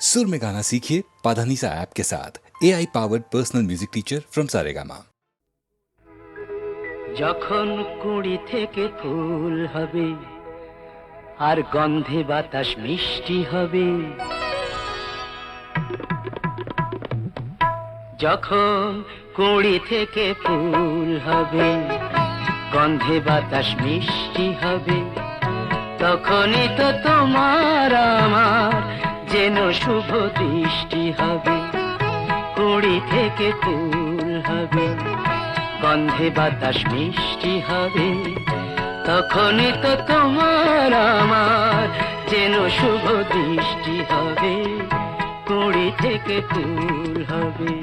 सुर में गाना सीखिए पाधानीसा ऐप के साथ A I powered personal music teacher from Saregama যখন কুড়ি থেকে ফুল হবে আর গন্ধে বাতাস মিষ্টি হবে যখন কুড়ি থেকে ফুল হবে গন্ধে বাতাস মিষ্টি হবে তখনই তো তোমার আমার যেন শুভ দৃষ্টি হবে, কুড়ি থেকে ফুল হবে, গন্ধে বাতাস মিষ্টি হবে। তখনই তো তোমার আমার যেন শুভ দৃষ্টি হবে, কুড়ি থেকে ফুল হবে।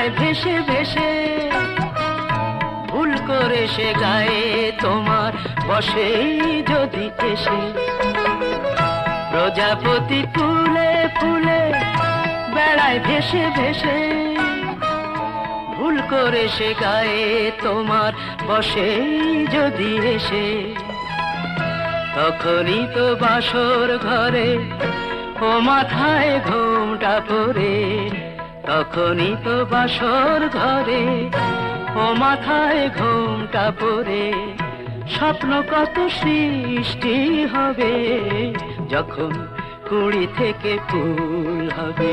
বেড়ায় ভেসে ভেসে। ভুল করে সে গায়ে তোমার বসে যদি এসে। প্রজাপতি ফুলে ফুলে বেড়ায় ভেসে ভেসে। ভুল করে সে গায়ে তোমার বসে যদি এসে। তখনই তো বাসর ঘরে ও মাথায় ঘোমটা পরে তখনই তো বাসর ঘরে, ও মাথায় ঘোমটা পরে, স্বপ্ন কত সৃষ্টি হবে, যখন কুড়ি থেকে ফুল হবে,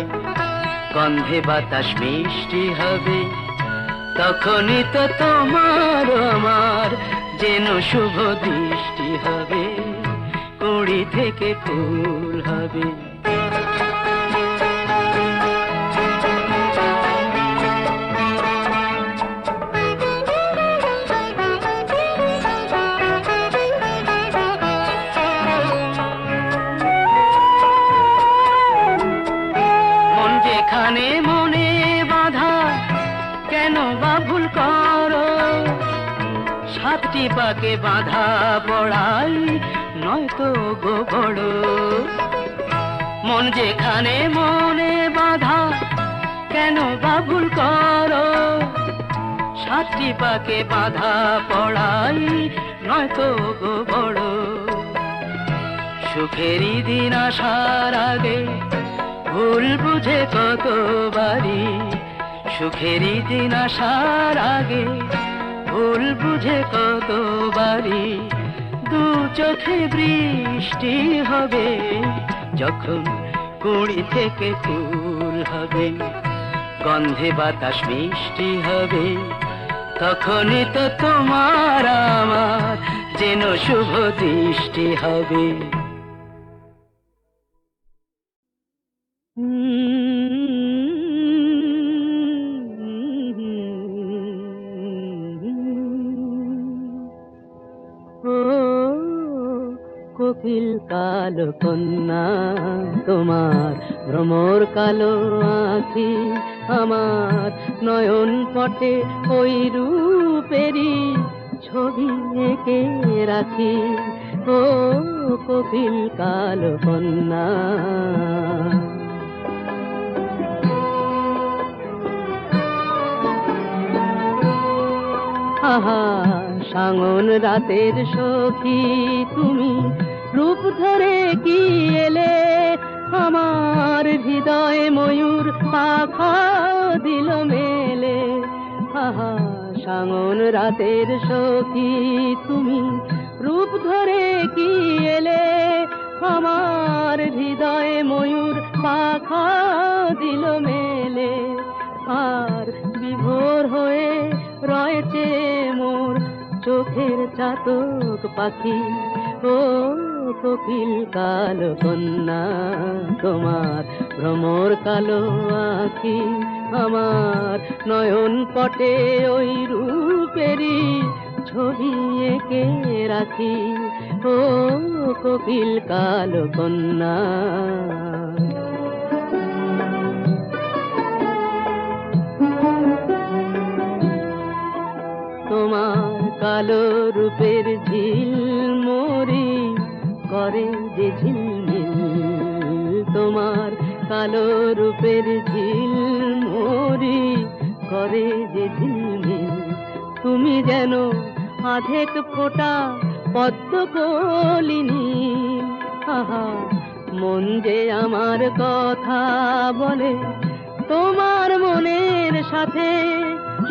গন্ধে বাতাস মিষ্টি হবে, তখনই তো তোমার আমার যেন শুভ দৃষ্টি হবে, কুড়ি থেকে ফুল হবে। পাকে বাধা পড়াই নয়তো গো বড় মন যেখানে মনে বাধা, কেন বা ভুল করো? সাতটি পাকে বাধা পড়াই নয়তো গো বড় সুখেরই দিন আসার আগে ভুল বুঝে কতবারই, সুখেরই দিন আসার আগে ভুল বুঝে কতবারই দু চোখে বৃষ্টি হবে, যখন কুড়ি থেকে ফুল হবে, গন্ধে বাতাস মিষ্টি হবে, তখনই তো তোমার আমার যেন শুভ দৃষ্টি হবে। কোকিল কালো কন্যা, তোমার ভ্রমর কালো আখি, আমার নয়ন পটে ওই রূপেরই ছবি এঁকে রাখি। ও কোকিল কালো কন্যা। আহা, সাঙন রাতের সখী তুমি রূপ ধরে কি এলে? আমার হৃদয়ে ময়ূর পাখা দিল মেলে। আহা, সাঙন রাতের সখী তুমি, রূপ ধরে কি এলে? আমার হৃদয়ে ময়ূর পাখা দিল মেলে। আর বিভোর হয়ে রয়েছে মোর চোখের চাতক পাখি। ও কোকিল কালো কন্যা, তোমার ভ্রমর কালো আখি আমার নয়ন পটে ওই রূপেরই ছবি এঁকে রাখি। ও কোকিল কালো কন্যা। তোমার কালো রূপের ঝিল করে যে ঝিলমিল, তোমার কালো রূপের ঝিল মরি করে যে ঝিলমিল, তুমি যেন আধেক ফোঁটা পদ্ম কলিনি আহা, মন যে আমার কথা বলে, তোমার মনের সাথে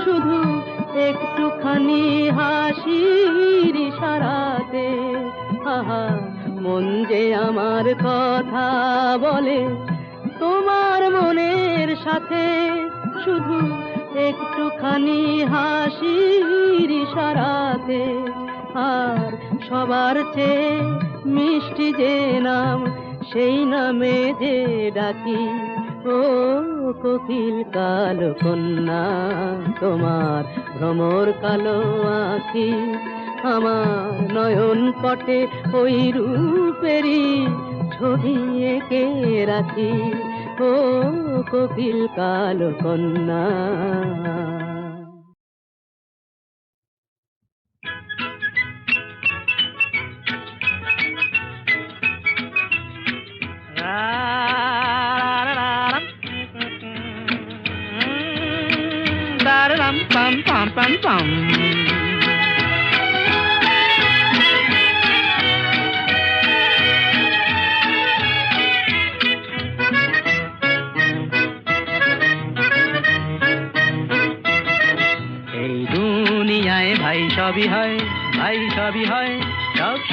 শুধু একটুখানি হাসির ইশারাতে। আহা মন যে আমার কথা বলে, তোমার মনের সাথে শুধু একটুখানি হাসির সারাতে আর সবার চেয়ে মিষ্টি যে নাম, সেই নামে যে ডাকি, ও কোকিল কালো কন্যা, তোমার ভ্রমর কালো আখি আমার নয়ন পটে ওই রূপেরই ছবি এঁকে রাখি? ও কোকিল কালো কন্যা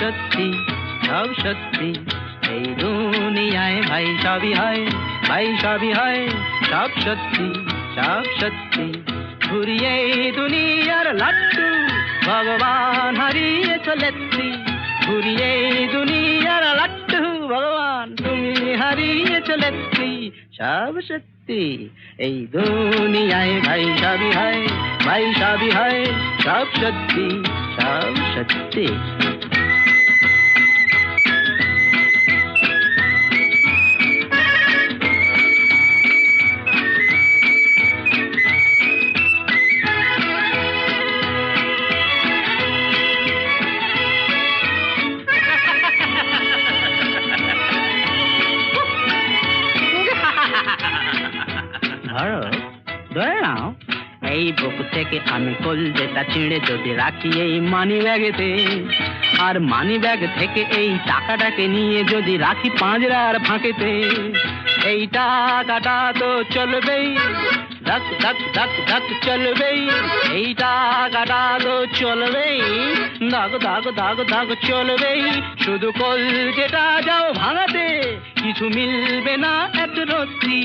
সত্যি, সব সত্যি। এই দুনিয়ায় ভাই সবই হয়, ভাই সবই হয়, সব সত্যি সব সত্যি। ঘুরিয়ে দুনিয়ার লাট্টু ভগবান হারিয়ে চলেছি। ঘুরিয়ে দুনিয়ার লাট্টু ভগবান তুমি হারিয়ে চলেছি। সব সত্যি, এই দুনিয়ায় ভাই সবই হয়, ভাই সবই হয়, সব সত্যি সব সত্যি। থেকে আমি কল যেটা ছিঁড়ে যদি রাখি এই মানি ব্যাগেতে আর মানি ব্যাগ থেকে এই টাকাটাকে নিয়ে যদি রাখি পাঁজরার ফাঁকেতে, এই টাকাটা তো চলবেই, ধক ধক ধক ধক চলবেই, এই টাকাটা তো চলবেই, ধক ধক ধক দাগ চলবেই, শুধু কল যেটা যাও ভাঙাতে, কিছু মিলবে না এত রত্তি।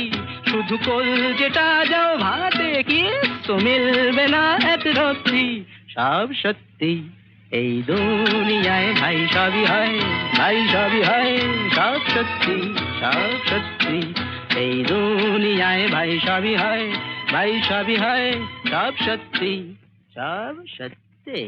শুধু কল যেটা যাও ভাঙাতে কি তো মিলবে না এত রত্তি সব সত্যি এই দুনিয়ায় ভাই সবই হয় ভাই সবই হয় সব সত্যি সব সত্যি এই দুনিয়ায় ভাই সবই হয় ভাই সবই হয় সব সত্যি সব সত্যি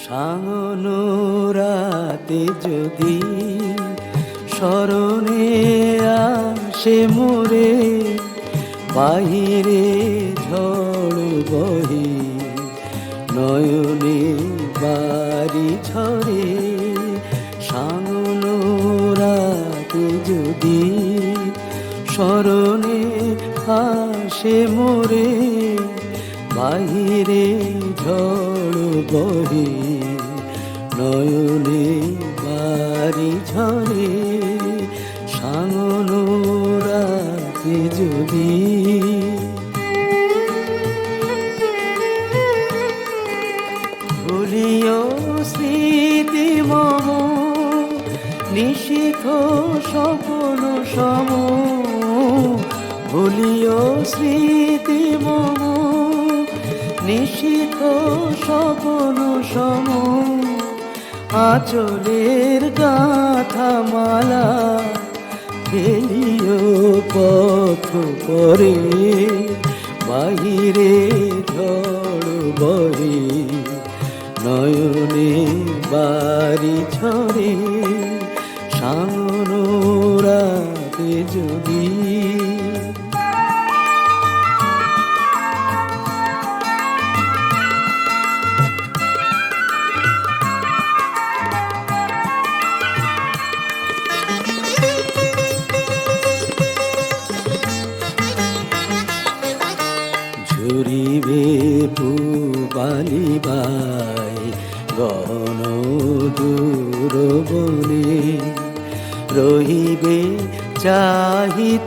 সাঙনো রাতে যদি স্মরণে আসে মোরে, বাহিরে ঝড় বহে, নয়নে বাড়ি ঝরে সাঙনো রাতে যদি স্মরণে আসে মোরে, বাহিরে ঝড় বহি, নয়নে আচলের গাথা মালা ফেলিও পথ পরে বাহিরে ঝড় বহে নয়নে বাড়ি ছড়ে সামনো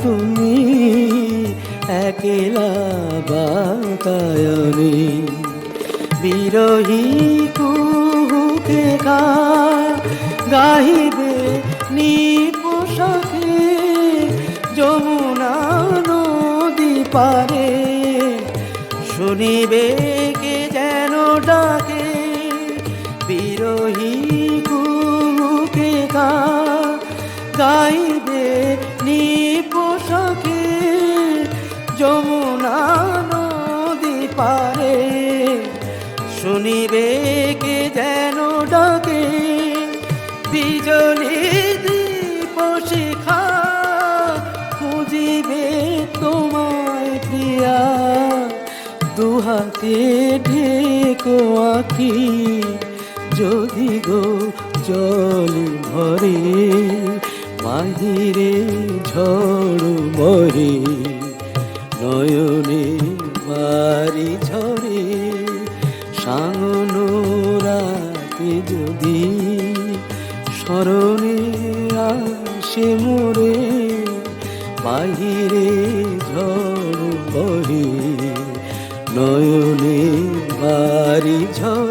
তুমি একলা বাতায়নে বিরহী কুহুকে গা গাহিবে নিপোষাকে যমুনা নদী পারে। শুনিবে কে যেন ডাকে, বিরহী কুহুকে গা গাইবে শুনিবে কে যেন ডাকে বিজলি দীপ শিখা খুঁজিবে তোমায় প্রিয়া। দুহাতে ঢেকো আঁকি যদি গো জল ভরে, বাহিরে ঝড় বহে নয়নে বাড়ি আসে মোরে বাহিরে ঝড় বহে নয়নে বাড়ি ঝরে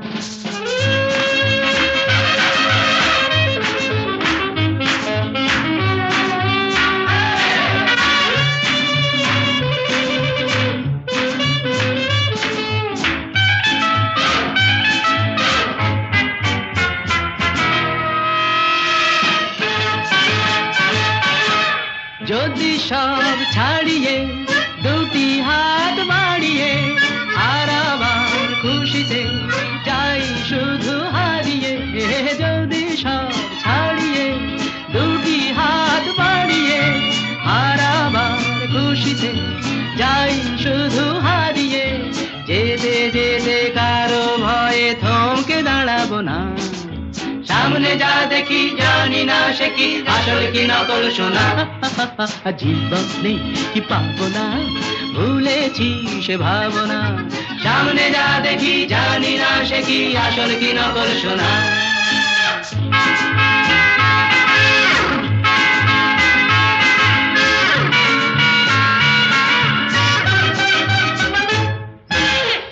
সব ছাড়িয়ে দুটি হাত বাড়িয়ে আর আমার খুশিতে চাই শুধু হারিয়ে। যদি সব সামনে যা দেখি, জানি না সে কি। আসল কি নকল শোনা জীবনে কি পাবো ভুলেছি সে ভাবনা। সামনে যা দেখি, জানি না সে কি। আসল কি নকল শোনা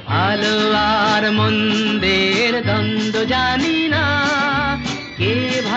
ভালো আর মন্দের দ্বন্দ্ব জানি না।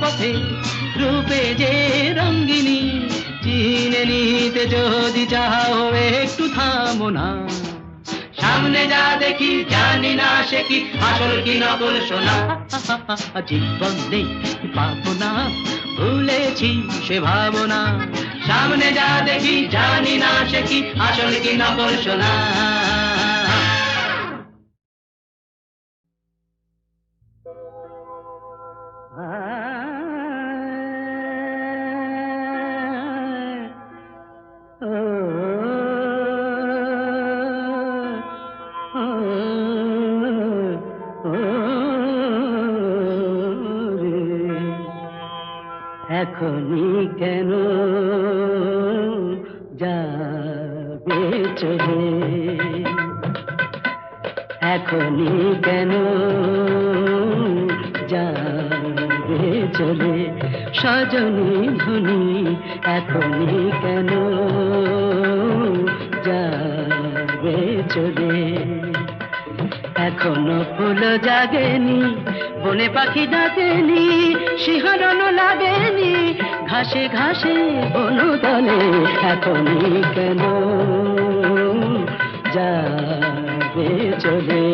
পথে রূপে যে রঙ্গিনী চিনে নিতে যদি চাও, একটু থামো না। সামনে যা দেখি জানি না সে কি, আসল কি নকল শোনা জীবন নেই, পাবো না, ভুলেছি সে ভাবনা। সামনে যা দেখি জানি না সে কি, আসল কি নকল শোনা যাবে চলে। সজনী ধনী এখনই কেন যাবে চলে? এখনও ফুল জাগেনি, বনে পাখি ডাকেনি, শিহরণ লাগেনি, ঘাসে ঘাসে বনতলে এখনই কেন যাবে চলে।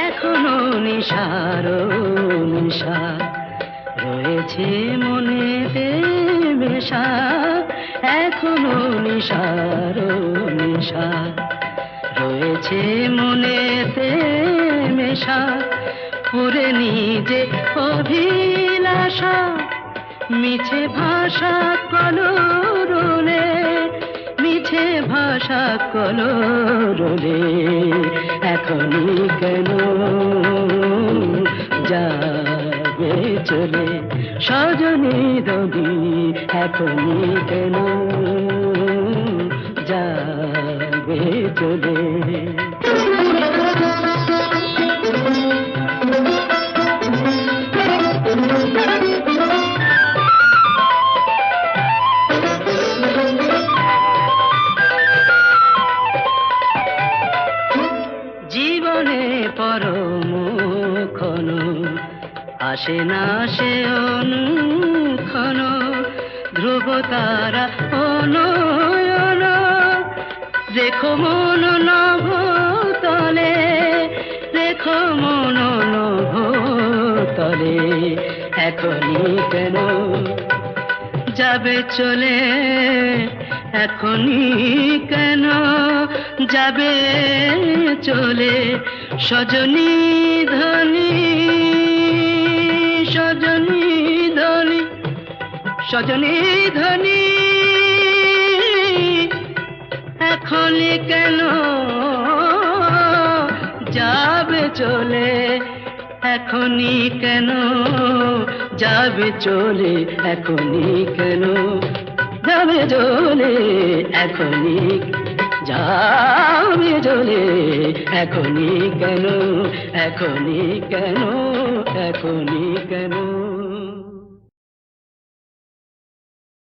এখনও নিশার নিশা রয়েছে মনেতে মেশা এখনও নিশার নিশা রয়েছে মনেতে মেশা পুরে নিজে অভিলাষা। মিছে ভাষা কলরলে, মিছে ভাষা কলরলে, এখনই কেন যাবে চলে? সজনী রবি, এখনই কেন চলে। জীবনে পরমক্ষণ আসে না সে অনুক্ষণ ধ্রুব তারা তলে তলে কেন যাবে চলে? এখনই কেন যাবে চলে? সজনী ধনী সজনী ধনী সজনী ধনী এখনই কেন যাবে চলে? এখনই কেন যাবে চলে? এখনই কেন যাবে চলে? এখনই যাবে চলে? এখনই কেন? এখনই কেন? এখনই কেন?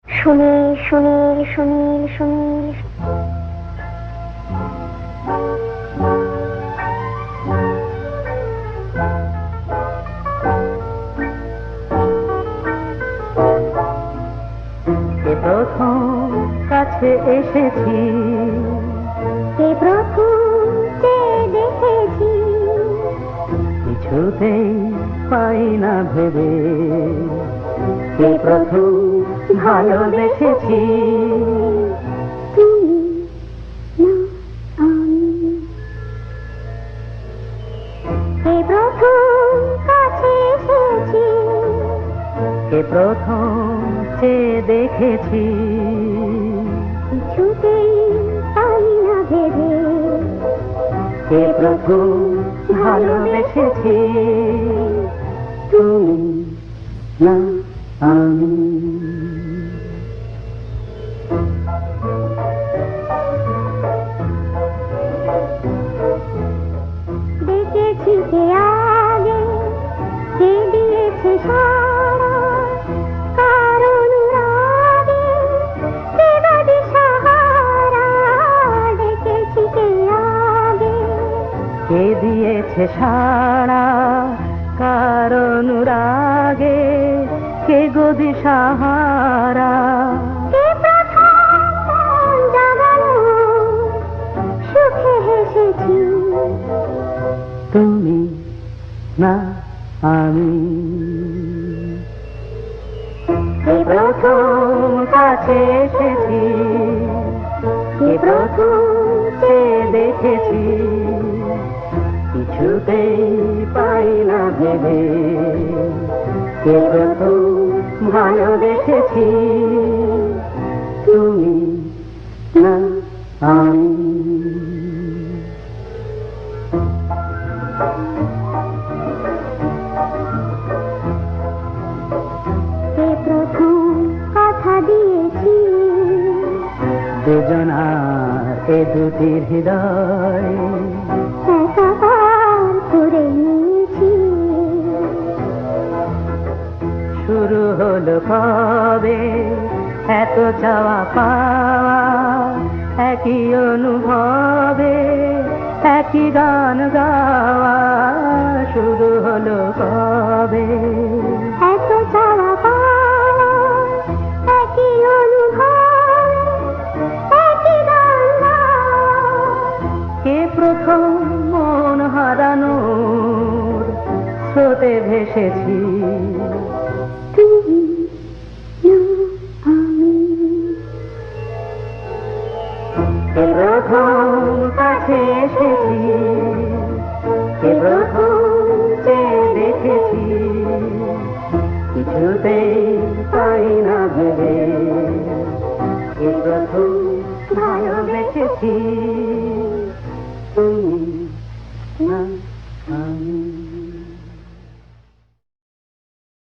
সুনীল সুনীল সুনীল সুনীল এসেছি। প্রথম দেখেছি, কিছুতেই পাই না ভেবে। এ প্রথম ভালোবেসেছি আমি এ প্রথম কাছে এ প্রথম চেয়ে দেখেছি। তোমাকে প্রভু ভালোবেসেছি। তুমি না আমি কে দিয়েছে সারা কারণ রাগে কে গদি সাহারা তুমি না আমি। প্রথম কাছে এসেছি? প্রথম দেখেছি? কিছুতেই পাই না ভেবে। কে প্রথম ভালো দেখেছি তুমি না আমি। দুজনার এ দুটির হৃদয় ভেসেছি